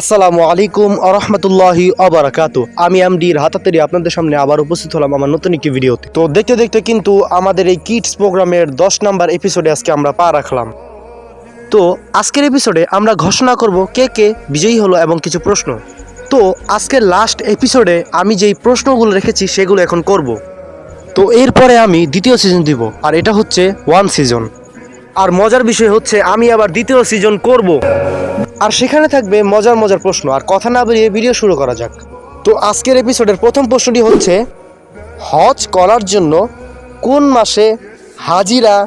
আসসালামু আলাইকুম আরহামতুল্লাহি অবরাকাতু আমি এমডির হাতাতেরি, আপনাদের সামনে আবার উপস্থিত হলাম আমার নতুন একটি ভিডিওতে। তো দেখতে দেখতে কিন্তু আমাদের এই কিডস প্রোগ্রামের দশ নাম্বার এপিসোডে আজকে আমরা পা রাখলাম। তো আজকের এপিসোডে আমরা ঘোষণা করব কে কে বিজয়ী হলো এবং কিছু প্রশ্ন। তো আজকের লাস্ট এপিসোডে আমি যেই প্রশ্নগুলো রেখেছি সেগুলো এখন করব। তো এরপরে আমি দ্বিতীয় সিজন দিব, আর এটা হচ্ছে ওয়ান সিজন আর মজার বিষয় হচ্ছে আমি আবার দ্বিতীয় সিজন করব। আর সেখানে থাকবে মজার মজার প্রশ্ন। আর কথা না বেরিয়ে ভিডিও শুরু করা যাক। তো আজকের এপিসোডের প্রথম প্রশ্নটি হচ্ছে, হজ করার জন্য কোন মাসে হাজিরা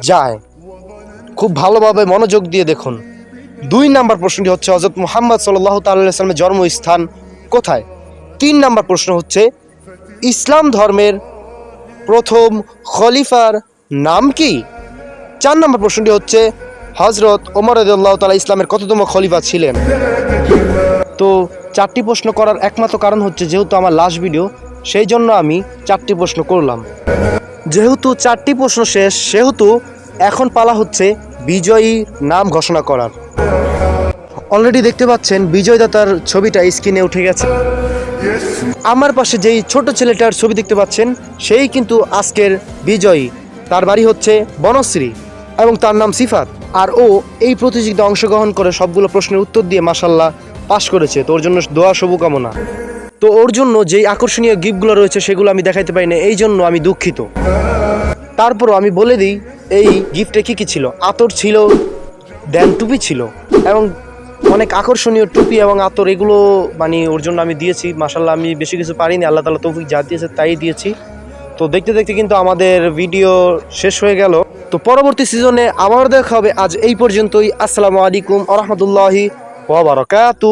যায়? খুব ভালোভাবে মনোযোগ দিয়ে দেখুন। দুই নাম্বার প্রশ্নটি হচ্ছে হজরত মুহাম্মদ সাল্লাহ তাল্লামের জন্মস্থান কোথায়? তিন নাম্বার প্রশ্ন হচ্ছে, ইসলাম ধর্মের প্রথম খলিফার নাম কি? চার নম্বর প্রশ্নটি হচ্ছে হজরত ওমর রদুল্লাহ তালা ইসলামের কততম খলিফা ছিলেন? তো চারটি প্রশ্ন করার একমাত্র কারণ হচ্ছে যেহেতু আমার লাস্ট ভিডিও, সেই জন্য আমি চারটি প্রশ্ন করলাম। যেহেতু চারটি প্রশ্ন শেষ, সেহেতু এখন পালা হচ্ছে বিজয়ী নাম ঘোষণা করার। অলরেডি দেখতে পাচ্ছেন বিজয়দাতার ছবিটা স্ক্রিনে উঠে গেছে। আমার পাশে যেই ছোট ছেলেটার ছবি দেখতে পাচ্ছেন, সেই কিন্তু আজকের বিজয়ী। তার বাড়ি হচ্ছে বনশ্রী এবং তার নাম সিফাত। আর ও এই প্রতিযোগিতা অংশগ্রহণ করে সবগুলো প্রশ্নের উত্তর দিয়ে মাসাল্লাহ পাশ করেছে। তো ওর জন্য দোয়া, শুভকামনা। তো ওর জন্য যেই আকর্ষণীয় গিফটগুলো রয়েছে সেগুলো আমি দেখাইতে পারি না, এই জন্য আমি দুঃখিত। তারপরও আমি বলে দিই, এই গিফটে কী কী ছিল? আতর ছিল ড্যান টুপি ছিল, এবং অনেক আকর্ষণীয় টুপি এবং আতর, এগুলো মানে ওর জন্য আমি দিয়েছি। মাসাল্লাহ আমি বেশি কিছু পারিনি, আল্লাহ তালা তৌফিক যা দিয়েছে তাই দিয়েছি। তো দেখতে দেখতে কিন্তু আমাদের ভিডিও শেষ হয়ে গেল। তো পরবর্তী সিজনে আবার দেখা হবে। আজ এই পর্যন্তই। আসসালামু আলাইকুম আ রহমতুল্লাহি ওবরাকাতু